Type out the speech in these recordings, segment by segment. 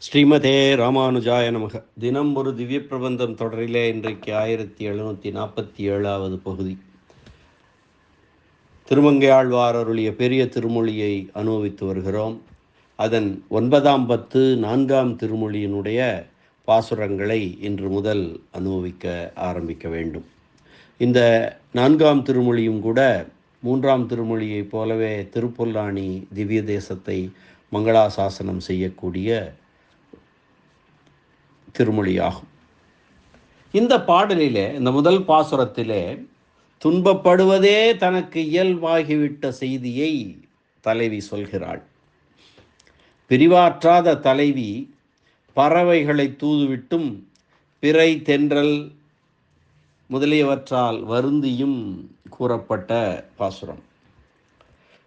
ஸ்ரீமதே ராமானுஜாய நமக. தினம் ஒரு திவ்ய பிரபந்தம் தொடரிலே இன்றைக்கு ஆயிரத்தி எழுநூற்றி நாற்பத்தி ஏழாவது பகுதி. திருமங்கையாழ்வார் அருளிய பெரிய திருமொழியை அனுபவித்து வருகிறோம். அதன் ஒன்பதாம் பத்து நான்காம் திருமொழியினுடைய பாசுரங்களை இன்று முதல் அனுபவிக்க ஆரம்பிக்க வேண்டும். இந்த நான்காம் திருமொழியும் கூட மூன்றாம் திருமொழியைப் போலவே திருப்பொல்லாணி திவ்ய தேசத்தை மங்களாசாசனம் செய்யக்கூடிய திருமொழியாகும். இந்த பாடலிலே இந்த முதல் பாசுரத்திலே துன்பப்படுவதே தனக்கு இயல்பாகிவிட்ட செய்தியை தலைவி சொல்கிறாள். பிரிவாற்றாத தலைவி பறவைகளை தூதுவிட்டும் பிறை தென்றல் முதலியவற்றால் வருந்தியும் கூறப்பட்ட பாசுரம்.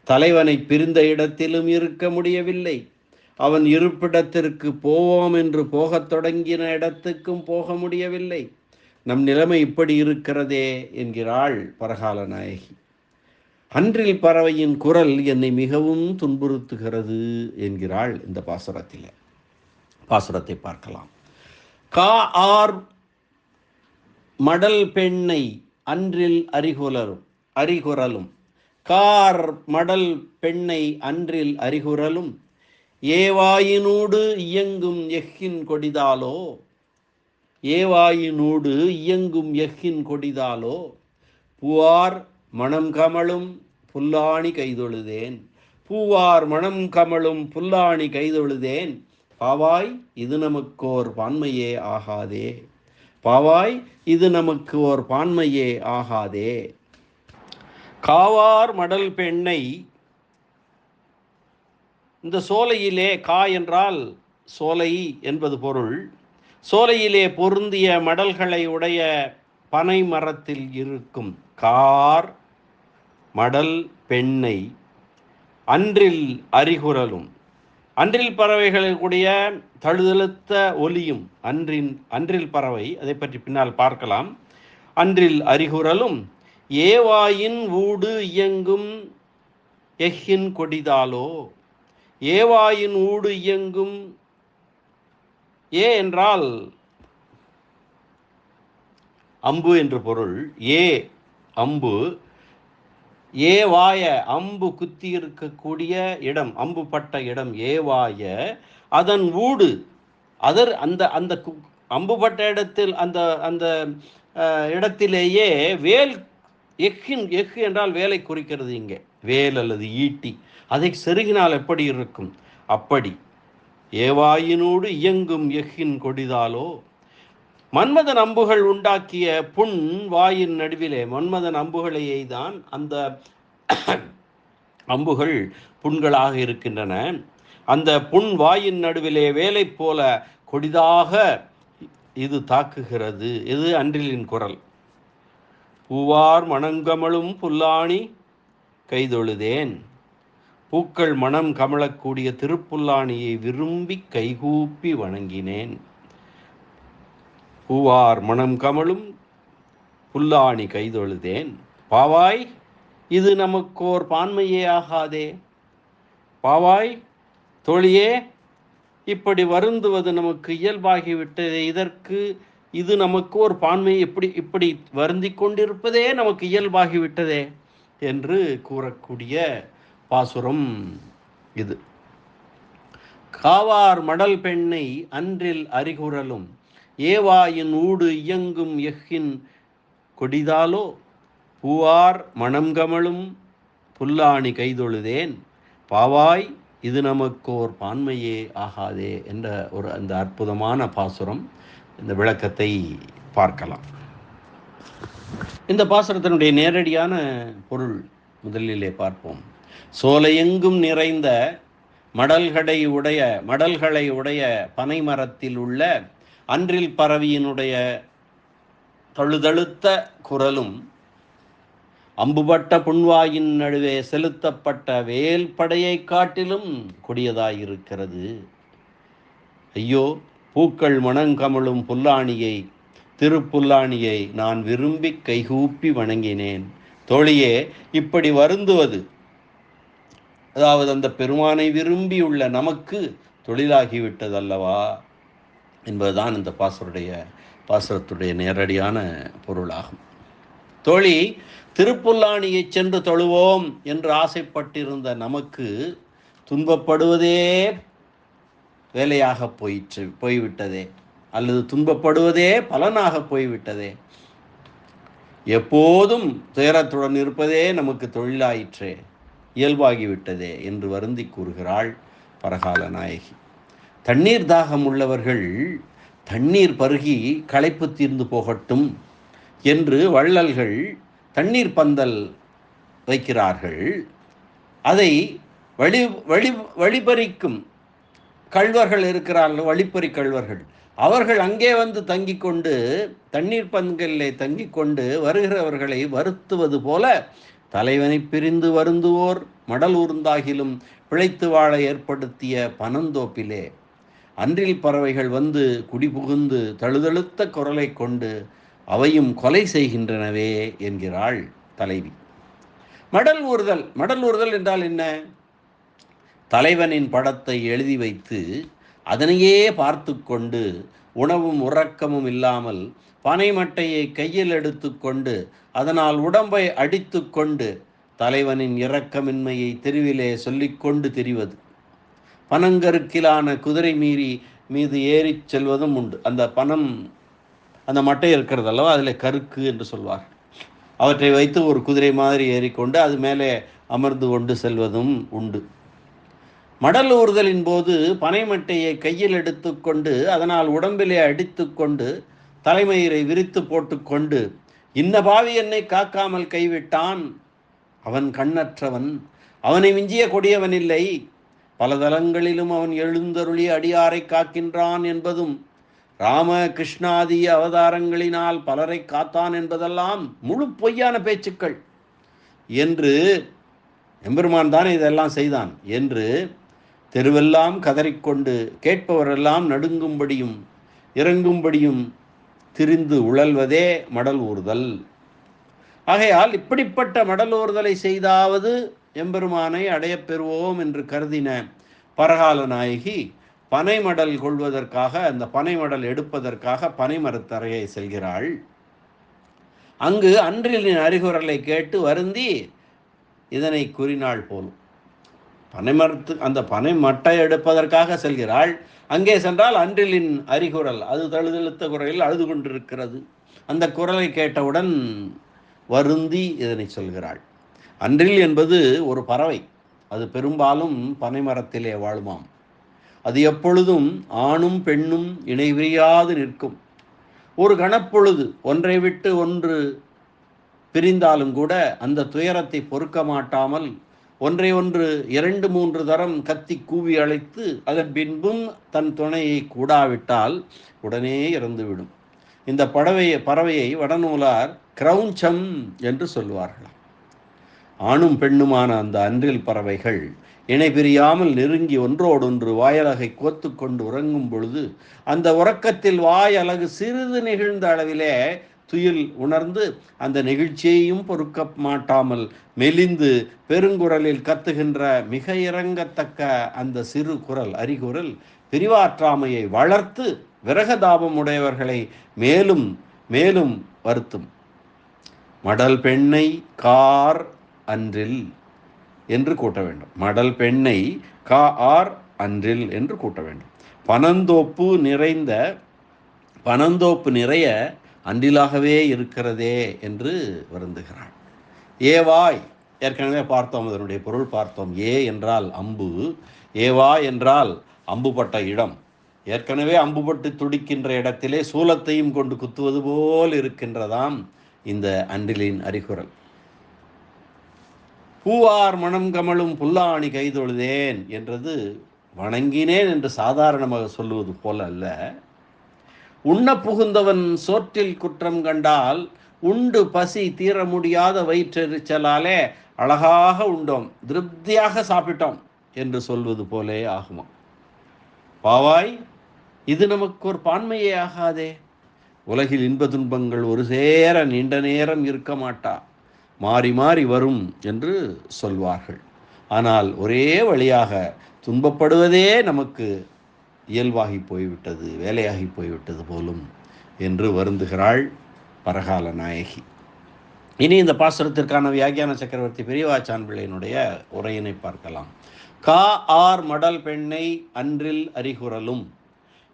தலைவனை பிரிந்த இடத்திலும் இருக்க முடியவில்லை. அவன் இருப்பிடத்திற்கு போவோம் என்று போகத் தொடங்கின இடத்துக்கும் போக முடியவில்லை. நம் நிலைமை இப்படி இருக்கிறதே என்கிறாள் பரகால நாயகி. அன்றில் பறவையின் குரல் என்னை மிகவும் துன்புறுத்துகிறது என்கிறாள் இந்த பாசுரத்தில். பாசுரத்தை பார்க்கலாம். கா ஆர் மடல் பெண்ணை அன்றில் அறிகுலரும் அறிகுறலும். கார் மடல் பெண்ணை அன்றில் அறிகுறலும். ஏவாயினூடு இயங்கும் எஃகின் கொடிதாலோ? ஏவாயினூடு இயங்கும் எஃகின் கொடிதாலோ? பூவார் மணம் கமழும் புல்லாணி கைதொழுதேன். பூவார் மணம் கமழும் புல்லாணி கைதொழுதேன். பாவாய் இது நமக்கோர் பான்மையே ஆகாதே. பாவாய் இது நமக்கு ஓர் பான்மையே ஆகாதே. காவார் மடல் பெண்ணை இந்த சோலையிலே கா என்றால் சோலை என்பது பொருள். சோலையிலே பொருந்திய மடல்களை உடைய பனை மரத்தில் இருக்கும் கார் மடல் பெண்ணை அன்றில் அறிகுறலும் அன்றில் பறவைகளுடைய தழுதழுத்த ஒலியும் அன்றின் அன்றில் பறவை அதை பற்றி பின்னால் பார்க்கலாம். அன்றில் அறிகுறலும் ஏவாயின் ஊடு இயங்கும் எஹின் கொடிதாலோ ஏவாயின் ஊடு இயங்கும். ஏ என்றால் அம்பு என்று பொருள். ஏ அம்பு. ஏவாய அம்பு குத்தி இருக்கக்கூடிய இடம் அம்பு பட்ட இடம். ஏவாய அதன் ஊடு. அதர் அந்த அந்த கு- அம்பு பட்ட இடத்தில் அந்த அந்த இடத்திலேயே வேல் எஃகின் எஃகு என்றால் வேலை குறிக்கிறது இங்கே. வேல் அல்லது ஈட்டி. அதை செருகினால் எப்படி இருக்கும்? அப்படி. ஏவாயினோடு இயங்கும் எஃகின் கொடிதாலோ? மன்மதன் அம்புகள் உண்டாக்கிய புண் வாயின் நடுவிலே மன்மதன் அம்புகளையே தான் அந்த அம்புகள் புண்களாக இருக்கின்றன. அந்த புண் வாயின் நடுவிலே வேலை போல கொடிதாக இது தாக்குகிறது. இது அன்றிலின் குரல். பூவார் மணங்கமழும் புல்லாணி கைதொழுதேன். பூக்கள் மனம் கமழக்கூடிய திருப்புல்லாணியை விரும்பி கைகூப்பி வணங்கினேன். பூவார் மனம் கமழும் புல்லாணி கைதொழுதேன். பாவாய் இது நமக்கோர் பான்மையே ஆகாதே. பாவாய் தோழியே இப்படி வருந்துவது நமக்கு இயல்பாகிவிட்டதே. இதற்கு இது நமக்கு ஒரு பான்மை இப்படி இப்படி வருந்திக் கொண்டிருப்பதே நமக்கு இயல்பாகிவிட்டதே என்று கூறக்கூடிய பாசுரம் இது. காவார் மடல் பெண்ணை அன்றில் அறிகுறலும் ஏவாயின் ஊடு இயங்கும் எஃகின் கொடிதாலோ பூவார் மணங்கமழும் புல்லாணி கைதொழுதேன் பாவாய் இது நமக்கோர் பான்மையே ஆகாதே என்ற ஒரு அந்த அற்புதமான பாசுரம் இந்த விளக்கத்தை பார்க்கலாம். இந்த பாசுரத்தினுடைய நேரடியான பொருள் முதலிலே பார்ப்போம். சோலையெங்கும் நிறைந்த மடல்களை உடைய மடல்களை உடைய பனைமரத்தில் உள்ள அன்றில் பறவையினுடைய தழுதழுத்த குரலும் அம்புபட்ட புன்வாயின் நடுவே செலுத்தப்பட்ட வேல் படையை காட்டிலும் கொடியதாயிருக்கிறது. ஐயோ பூக்கள் மணங்கமழும் புல்லாணியை திருப்புல்லாணியை நான் விரும்பி கைகூப்பி வணங்கினேன். தோழியே இப்படி வருந்துவது அதாவது அந்த பெருமானை விரும்பியுள்ள நமக்கு தொழிலாகிவிட்டதல்லவா என்பதுதான் இந்த பாசருடைய பாசுரத்துடைய நேரடியான பொருளாகும். தோழி திருப்புல்லாணியை சென்று தொழுவோம் என்று ஆசைப்பட்டிருந்த நமக்கு துன்பப்படுவதே வேலையாக போயிற்று போய்விட்டதே அல்லது துன்பப்படுவதே பலனாக போய்விட்டதே. எப்போதும் துயரத்துடன் இருப்பதே நமக்கு தொழிலாயிற்றே. இயல்பாகிவிட்டதே என்று வருந்தி கூறுகிறாள் பரகால நாயகி. தண்ணீர் தாகம் உள்ளவர்கள் தண்ணீர் பருகி களைப்பு தீர்ந்து போகட்டும் என்று வள்ளல்கள் தண்ணீர் பந்தல் வைக்கிறார்கள். அதை வழி வழி வழிபறிக்கும் கள்வர்கள் இருக்கிறார்கள் வழிப்பறி கள்வர்கள். அவர்கள் அங்கே வந்து தங்கிக் கொண்டு தண்ணீர் பந்தலிலே தங்கி கொண்டு வருகிறவர்களை வருத்துவது போல தலைவனை பிரிந்து வருந்துவோர் மடல் ஊர்ந்தாகிலும் பிழைத்து வாழ ஏற்படுத்திய பனந்தோப்பிலே. அன்றில் பறவைகள் வந்து குடிபுகுந்து தழுதழுத்த குரலை கொண்டு அவையும் கொலை செய்கின்றனவே என்கிறாள் தலைவி. மடல் ஊறுதல் மடல் ஊறுதல் என்றால் என்ன? தலைவனின் படத்தை எழுதி வைத்து அதனையே பார்த்து கொண்டு உணவும் உறக்கமும் இல்லாமல் பனைமட்டையை கையில் எடுத்துக்கொண்டு அதனால் உடம்பை அடித்து கொண்டு தலைவனின் இரக்கமின்மையை தெருவிலே சொல்லிக்கொண்டு தெரிவது. பனங்கருக்கிலான குதிரை மீறி மீது ஏறிச் செல்வதும் உண்டு. அந்த பணம் அந்த மட்டை இருக்கிறது அல்லவா? அதில் கருக்கு என்று சொல்வார் அவற்றை வைத்து ஒரு குதிரை மாதிரி ஏறிக்கொண்டு அது மேலே அமர்ந்து கொண்டு செல்வதும் உண்டு. மடல் ஊறுதலின் போது பனைமட்டையை கையில் எடுத்துக்கொண்டு அதனால் உடம்பிலே அடித்துக்கொண்டு தலைமயிரை விரித்து போட்டுக்கொண்டு இந்த பாவி என்னை காக்காமல் கைவிட்டான். அவன் கண்ணற்றவன். அவனை மிஞ்சிய கொடியவன் இல்லை. பல தலங்களிலும் அவன் எழுந்தருளி அடியாரை காக்கின்றான் என்பதும் ராம கிருஷ்ணாதி அவதாரங்களினால் பலரை காத்தான் என்பதெல்லாம் முழு பொய்யான பேச்சுக்கள். என்று எம்பெருமான் தான் இதெல்லாம் செய்தான். என்று தெருவெல்லாம் கதறிக்கொண்டு கேட்பவரெல்லாம் நடுங்கும்படியும் இறங்கும்படியும் திரிந்து உழல்வதே மடல் ஊறுதல். ஆகையால் இப்படிப்பட்ட மடல் ஊறுதலை செய்தாவது எம்பெருமானை அடையப் பெறுவோம் என்று கருதின பரகால நாயகி பனைமடல் கொள்வதற்காக அந்த பனைமடல் எடுப்பதற்காக பனைமரத்தரையை செல்கிறாள். அங்கு அன்றிலின் அறிகுறலை கேட்டு வருந்தி இதனை கூறினாள் போலும். பனைமரத்து அந்த பனை மட்டை எடுப்பதற்காக செல்கிறாள். அங்கே சென்றால் அன்றிலின் அறிகுறல் அது தழுதழுத்த குரலில் அழுது கொண்டிருக்கிறது. அந்த குரலை கேட்டவுடன் வருந்தி இதனை சொல்கிறாள். அன்றில் என்பது ஒரு பறவை அது பெரும்பாலும் பனைமரத்திலே வாழுமாம். அது எப்பொழுதும் ஆணும் பெண்ணும் இணைவிரியாது நிற்கும். ஒரு கணப்பொழுது ஒன்றை விட்டு ஒன்று பிரிந்தாலும் கூட அந்த துயரத்தை பொறுக்க மாட்டாமல் ஒன்றை ஒன்று இரண்டு மூன்று தரம் கத்தி கூவி அழைத்து அதன் பின்பும் தன் துணையை கூடாவிட்டால் உடனே இறந்துவிடும். இந்த பறவையை பறவையை வடநூலார் கிரௌஞ்சம் என்று சொல்வார்களாம் ஆணும் பெண்ணுமான அந்த அன்றில் பறவைகள் இணை பிரியாமல் நெருங்கி ஒன்றோடொன்று வாயலகை கோத்து கொண்டு உறங்கும் பொழுது அந்த உறக்கத்தில் வாயலகு சிறிது நிகழ்ந்த அளவிலே துயில் உணர்ந்து அந்த நெகிழ்ச்சியையும் பொறுக்க மாட்டாமல் மெலிந்து பெருங்குரலில் கத்துகின்ற மிக இறங்கத்தக்க அந்த சிறு குரல் அறிகுரல் பிரிவாற்றாமையை வளர்த்து விரகதாபம் உடையவர்களை மேலும் மேலும் வருத்தும். மடல் பெண்ணை கார் அன்றில் என்று கூட்ட வேண்டும். மடல் பெண்ணை கா ஆர் அன்றில் என்று கூட்ட வேண்டும். பனந்தோப்பு நிறைந்த பனந்தோப்பு நிறைய அன்றிலாகவே இருக்கிறதே என்று வருந்துகிறாள். ஏவாய் ஏற்கனவே பார்த்தோம் அதனுடைய பொருள் பார்த்தோம். ஏ என்றால் அம்பு ஏவா என்றால் அம்புபட்ட இடம். ஏற்கனவே அம்புபட்டு துடிக்கின்ற இடத்திலே சூலத்தையும் கொண்டு குத்துவது போல் இருக்கின்றதாம் இந்த அன்றிலின் அறிகுறல். பூவார் மனம் கமழும் புல்லாணி கைதொழுதேன் என்றது வணங்கினேன் என்று சாதாரணமாக சொல்லுவது போல அல்ல. உண்ண புகுந்தவன் சோற்றில் குற்றம் கண்டால் உண்டு பசி தீர முடியாத வயிற்றெரிச்சலாலே அழகாக உண்டோம் திருப்தியாக சாப்பிட்டோம் என்று சொல்வது போலே ஆகுமா? பாவாய் இது நமக்கு ஒரு பான்மையே ஆகாதே. உலகில் இன்ப துன்பங்கள் ஒரு சேர நீண்ட நேரம் இருக்க மாட்டா. மாறி மாறி வரும் என்று சொல்வார்கள். ஆனால் ஒரே வழியாக துன்பப்படுவதே நமக்கு இயல்பாகி போய்விட்டது வேலையாகி போய்விட்டது போலும் என்று வருந்துகிறாள் பரகால நாயகி. இனி இந்த பாசுரத்திற்கான வியாகியான சக்கரவர்த்தி பெரியவாச்சான் பிள்ளையினுடைய உரையினை பார்க்கலாம். கா ஆர் மடல் பெண்ணை அன்றில் அறிகுறலும்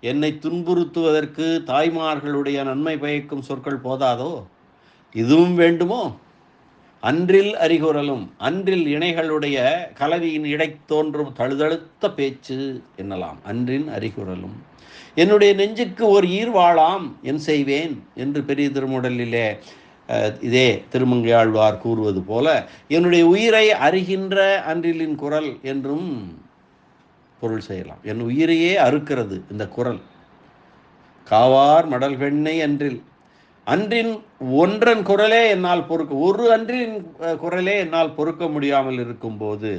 என்னை துன்புறுத்துவதற்கு தாய்மார்களுடைய நன்மை பயக்கும் சொற்கள் போதாதோ? இதுவும் வேண்டுமோ? அன்றில் அறிகுறலும் அன்றில் இணைகளுடைய கலவியின் இடை தோன்றும் தழுதழுத்த பேச்சு என்னலாம்? அன்றின் அறிகுறலும். என்னுடைய நெஞ்சுக்கு ஒரு ஈர்வாளாம் என் செய்வேன் என்று பெரிய திருமுடலிலே இதே திருமங்கையாழ்வார் கூறுவது போல என்னுடைய உயிரை அறிகின்ற அன்றிலின் குரல் என்றும் பொருள் செய்யலாம். என் உயிரையே அறுக்கிறது இந்த குரல். காவார் மடல் பெண்ணை அன்றில் அன்றின் ஒன்றன் குரலே என்னால் பொறுக்க ஒரு அன்றின் குரலே என்னால் பொறுக்க முடியாமல் இருக்கும்போது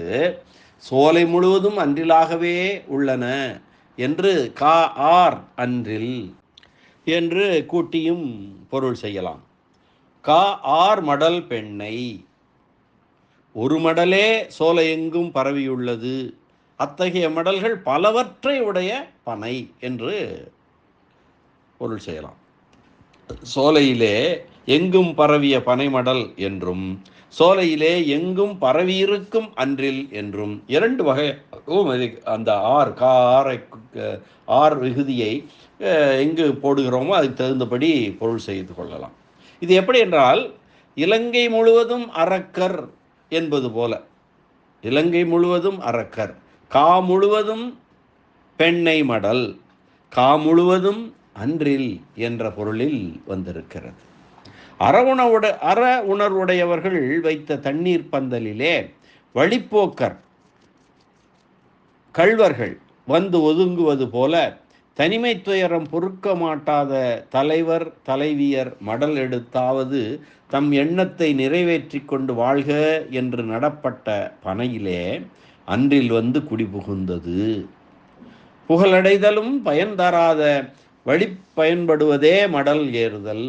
சோலை முழுவதும் அன்றிலாகவே உள்ளன என்று கா ஆர் அன்றில் என்று கூட்டியும் பொருள் செய்யலாம். கா ஆர் மடல் பெண்ணை ஒரு மடலே சோலை எங்கும் பரவியுள்ளது. அத்தகைய மடல்கள் பலவற்றை உடைய பனை என்று பொருள் செய்யலாம். சோலையிலே எங்கும் பரவிய பனைமடல் என்றும் சோலையிலே எங்கும் பரவியிருக்கும் அன்றில் என்றும் இரண்டு வகையாகவும் அந்த ஆர் காரை ஆர் விகுதியை எங்கு போடுகிறோமோ அதுக்கு தகுந்தபடி பொருள் செய்து கொள்ளலாம். இது எப்படி என்றால் இலங்கை முழுவதும் அரக்கர் என்பது போல இலங்கை முழுவதும் அரக்கர் கா முழுவதும் பெண்ணை மடல் கா முழுவதும் அன்றில் என்ற பொருளில் வந்திருக்கிறது. அற உணவுட அற உணர்வுடையவர்கள் வைத்த தண்ணீர் பந்தலிலே வழிப்போக்கர் கள்வர்கள் வந்து ஒதுங்குவது போல தனிமை துயரம் பொறுக்க மாட்டாத தலைவர் தலைவியர் மடல் எடுத்தாவது தம் எண்ணத்தை நிறைவேற்றி கொண்டு வாழ்க என்று நடப்பட்ட பனையிலே அன்றில் வந்து குடிபுகுந்தது. புகழடைதலும் பயன் தராத வழி பயன்படுவதே மடல் ஏறுதல்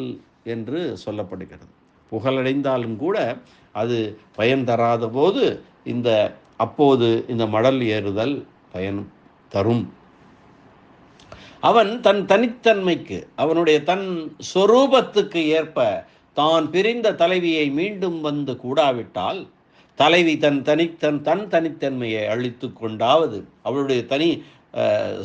என்று சொல்லப்படுகிறது. புகழடைந்தாலும் கூட அது பயன் தராத போது இந்த அப்போது இந்த மடல் ஏறுதல் பயன் தரும். அவன் தன் தனித்தன்மைக்கு அவனுடைய தன் சொரூபத்துக்கு ஏற்ப தான் பிரிந்த தலைவியை மீண்டும் வந்து கூடாவிட்டால் தலைவி தன் தனித்தன் தன் தனித்தன்மையை அழித்து கொண்டாவது அவளுடைய தனி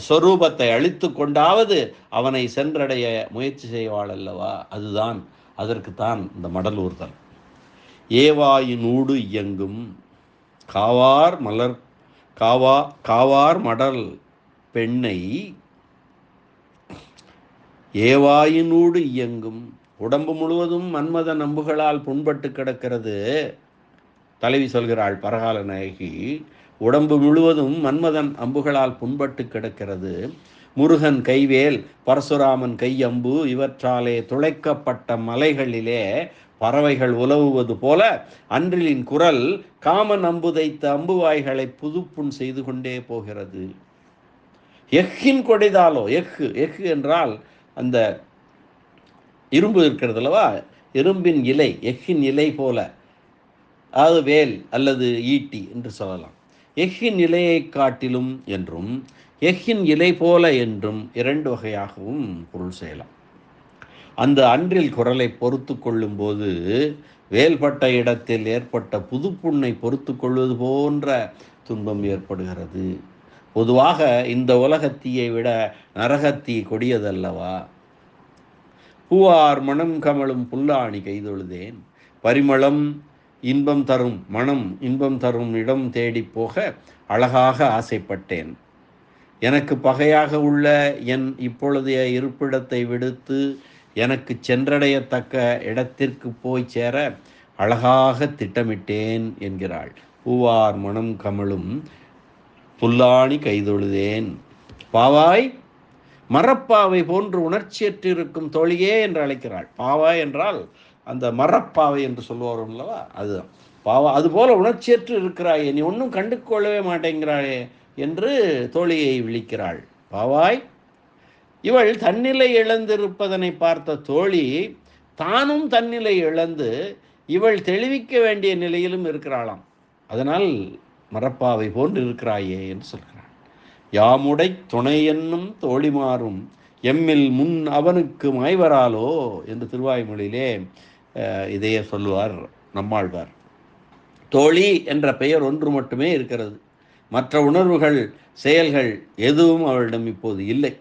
சொரூபத்தை அழித்து கொண்டாவது அவனை சென்றடைய முயற்சி செய்வாள் அல்லவா? அதுதான் அதற்குத்தான் இந்த மடலூர்தல் ஏவாயினூடு இயங்கும். காவார் மலர் காவா காவார் மடல் பெண்ணை ஏவாயினூடு இயங்கும். உடம்பு முழுவதும் மன்மத நம்புகளால் புண்பட்டு கிடக்கிறது. தலைவி சொல்கிறாள் பரகால நாயகி உடம்பு முழுவதும் மன்மதன் அம்புகளால் புண்பட்டு கிடக்கிறது. முருகன் கைவேல் பரசுராமன் கையம்பு இவற்றாலே துளைக்கப்பட்ட மலைகளிலே பறவைகள் உலவுவது போல அன்றிலின் குரல் காமன் அம்பு தைத்த அம்புவாய்களை புதுப்புண் செய்து கொண்டே போகிறது. எஃகின் கொடைதாலோ எஃகு எஃகு என்றால் அந்த இரும்பு இருக்கிறது அல்லவா? இரும்பின் இலை எஃகின் இலை போல. அதாவது வேல் அல்லது ஈட்டி என்று சொல்லலாம். எஃகின் இலையை காட்டிலும் என்றும் எஃகின் இலை போல என்றும் இரண்டு வகையாகவும் பொருள் செய்யலாம். அந்த அன்றில் குரலை பொறுத்து கொள்ளும்போது வேல்பட்ட இடத்தில் ஏற்பட்ட புதுப்புண்ணை பொறுத்து கொள்வது போன்ற துன்பம் ஏற்படுகிறது. பொதுவாக இந்த உலகத்தீயை விட நரகத்தீ கொடியதல்லவா? பூவார் மனம் கமலும் புல்லாணி கைதொழுதேன் பரிமளம் இன்பம் தரும் மனம் இன்பம் தரும் இடம் தேடி போக அழகாக ஆசைப்பட்டேன். எனக்கு பகையாக உள்ள என் இப்பொழுதைய இருப்பிடத்தை விடுத்து எனக்கு சென்றடையத்தக்க இடத்திற்கு போய் சேர அழகாக திட்டமிட்டேன் என்கிறாள். பூவார் மனம் கமலும் புல்லாணி கைதொழுதேன். பாவாய் மரப்பாவை போன்று உணர்ச்சியற்றிருக்கும் தோழியே என்று அழைக்கிறாள். பாவாய் என்றால் அந்த மரப்பாவை என்று சொல்லுவாரும் அல்லவா? அதுதான். பாவா அதுபோல உணர்ச்சியற்று இருக்கிறாயே நீ ஒன்றும் கண்டு கொள்ளவே மாட்டேங்கிறாயே என்று தோழியை விழிக்கிறாள். பாவாய் இவள் தன்னிலை இழந்திருப்பதனை பார்த்த தோழி தானும் தன்னிலை இழந்து இவள் தெளிவிக்க வேண்டிய நிலையிலும் இருக்கிறாளாம். அதனால் மரப்பாவை போன்று இருக்கிறாயே என்று சொல்கிறாள். யாமுடை துணை என்னும் தோழிமாறும் எம்மில் முன் அவனுக்கு மாய்வராலோ என்று திருவாய்மொழியிலே இதையே சொல்லுவார் நம்மாழ்வார். தோழி என்ற பெயர் ஒன்று மட்டுமே இருக்கிறது. மற்ற உணர்வுகள் செயல்கள் எதுவும் அவளிடம் இப்போது இல்லை.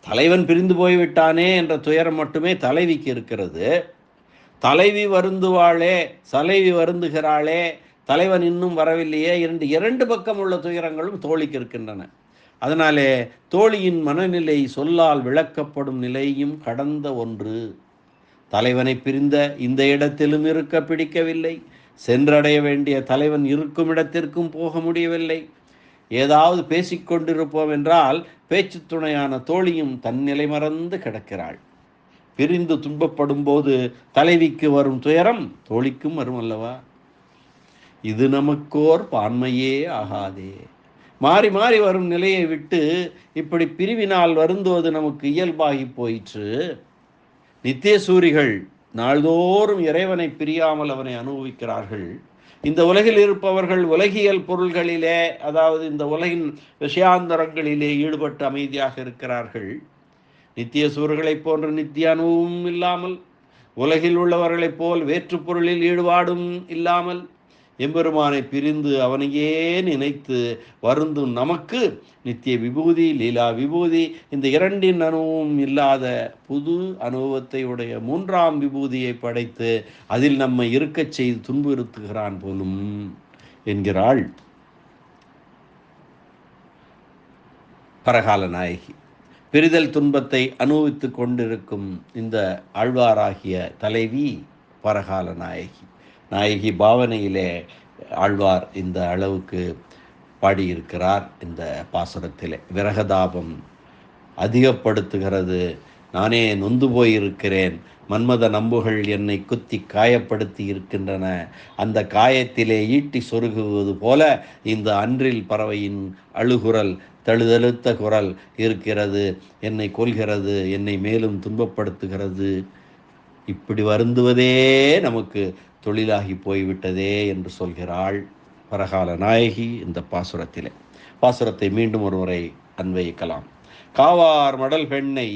தலைவன் பிரிந்து போய்விட்டானே என்ற துயரம் மட்டுமே தலைவிக்கு இருக்கிறது. தலைவி வருந்துவாளே தலைவி வருந்துகிறாளே தலைவன் இன்னும் வரவில்லையே இரண்டு இரண்டு பக்கம் உள்ள துயரங்களும் தோழிக்கு இருக்கின்றன. அதனாலே தோழியின் மனநிலை சொல்லால் விளக்கப்படும் நிலையும் கடந்த ஒன்று. தலைவனை பிரிந்த இந்த இடத்திலும் இருக்க பிடிக்கவில்லை. சென்றடைய வேண்டிய தலைவன் இருக்கும் இடத்திற்கும் போக முடியவில்லை. ஏதாவது பேசிக்கொண்டிருப்போம் என்றால் பேச்சு துணையான தோழியும் தன்னிலை மறந்து கிடக்கிறாள். பிரிந்து துன்பப்படும் போது தலைவிக்கு வரும் துயரம் தோழிக்கும் வரும் அல்லவா? இது நமக்கோர் பான்மையே ஆகாதே. மாறி மாறி வரும் நிலையை விட்டு இப்படி பிரிவினால் வருந்துவது நமக்கு இயல்பாகி போயிற்று. நித்திய சூரிகள் நாள்தோறும் இறைவனை பிரியாமல் அவனை அனுபவிக்கிறார்கள். இந்த உலகில் இருப்பவர்கள் உலகியல் பொருள்களிலே அதாவது இந்த உலகின் விஷயாந்தரங்களிலே ஈடுபட்டு அமைதியாக இருக்கிறார்கள். நித்திய சூர்களைப் போன்ற நித்திய அனுபவமும் இல்லாமல் உலகில் உள்ளவர்களைப் போல் வேற்று பொருளில் ஈடுபாடும் இல்லாமல் எம்பெருமானை பிரிந்து அவனையே நினைத்து வருந்தும் நமக்கு நித்திய விபூதி லீலா விபூதி இந்த இரண்டின் அனுபவம் இல்லாத புது அனுபவத்தை உடைய மூன்றாம் விபூதியை படைத்து அதில் நம்மை இருக்கச் செய்து துன்புறுத்துகிறான் போலும் என்கிறாள் பரகால நாயகி. பிரிதல் துன்பத்தை அனுபவித்துக் கொண்டிருக்கும் இந்த ஆழ்வாராகிய தலைவி பரகால நாயகி. நாயகி பாவனையிலே ஆழ்வார் இந்த அளவுக்கு பாடியிருக்கிறார் இந்த பாசுரத்திலே. விரகதாபம் அதிகப்படுத்துகிறது. நானே நொந்து போயிருக்கிறேன். மன்மத நம்புகள் என்னை குத்தி காயப்படுத்தி இருக்கின்றன. அந்த காயத்திலே ஈட்டி சொருகுவது போல இந்த அன்றில் பறவையின் அழுகுரல் தழுதழுத்த குரல் இருக்கிறது. என்னை கொள்கிறது என்னை மேலும் துன்பப்படுத்துகிறது. இப்படி வருந்துவதே நமக்கு தொழிலாகி போய்விட்டதே என்று சொல்கிறாள் பரகால நாயகி இந்த பாசுரத்திலே. பாசுரத்தை மீண்டும் ஒருமுறை அன்வயிக்கலாம். காவார் மடல் பெண்ணை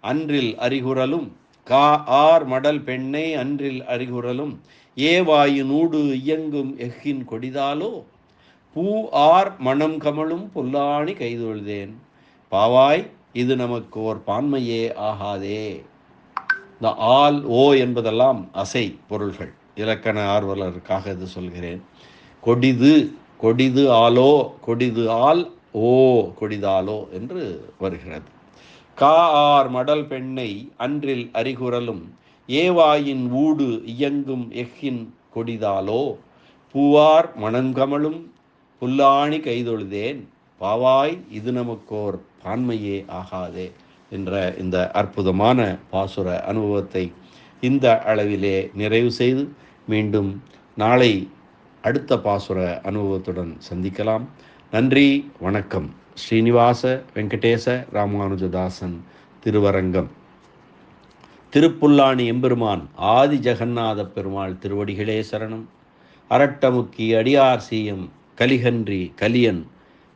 அன்றில் அறிகுறலும் கா ஆர் மடல் பெண்ணை அன்றில் அறிகுறலும் ஏவாயு நூடு இயங்கும் எஃகின் கொடிதாலோ பூ ஆர் மணம் கமலும் பொல்லாணி கைதொழுதேன். பாவாய் இது நமக்கு ஓர் பான்மையே ஆகாதே. இந்த ஆல் ஓ என்பதெல்லாம் அசை பொருள்கள். இலக்கண ஆர்வலருக்காக இது சொல்கிறேன். கொடிது கொடிது ஆலோ கொடிது ஆல் ஓ கொடிதாலோ என்று வருகிறது. கா ஆர் மடல் பெண்ணை அன்றில் அறிகுறலும் ஏவாயின் ஊடு இயங்கும் எஃகின் கொடிதாலோ பூவார் மணங்கமலும் புல்லாணி கைதொழுதேன் பாவாய் இது நமக்கோர் பான்மையே ஆகாதே என்ற இந்த அற்புதமான பாசுர அனுபவத்தை இந்த அளவிலே நிறைவு செய்து மீண்டும் நாளை அடுத்த பாசுர அனுபவத்துடன் சந்திக்கலாம். நன்றி வணக்கம். ஸ்ரீனிவாச வெங்கடேச ராமானுஜதாசன் திருவரங்கம். திருப்புல்லாணி எம்பெருமான் ஆதி ஜெகநாத பெருமாள் திருவடிகளே சரணம். அரட்டமுக்கி அடியார் சீயம் கலிகன்றி கலியன்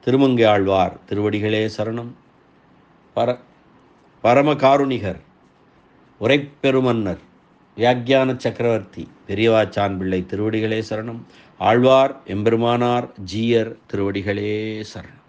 திருமங்கையாழ்வார் திருவடிகளே சரணம். பர பரமகாருணிகர் உரைப்பெருமன்னர் வியாக்கியான சக்கரவர்த்தி பெரியவாச்சான் பிள்ளை திருவடிகளே சரணம். ஆழ்வார் எம்பெருமானார் ஜீயர் திருவடிகளே சரணம்.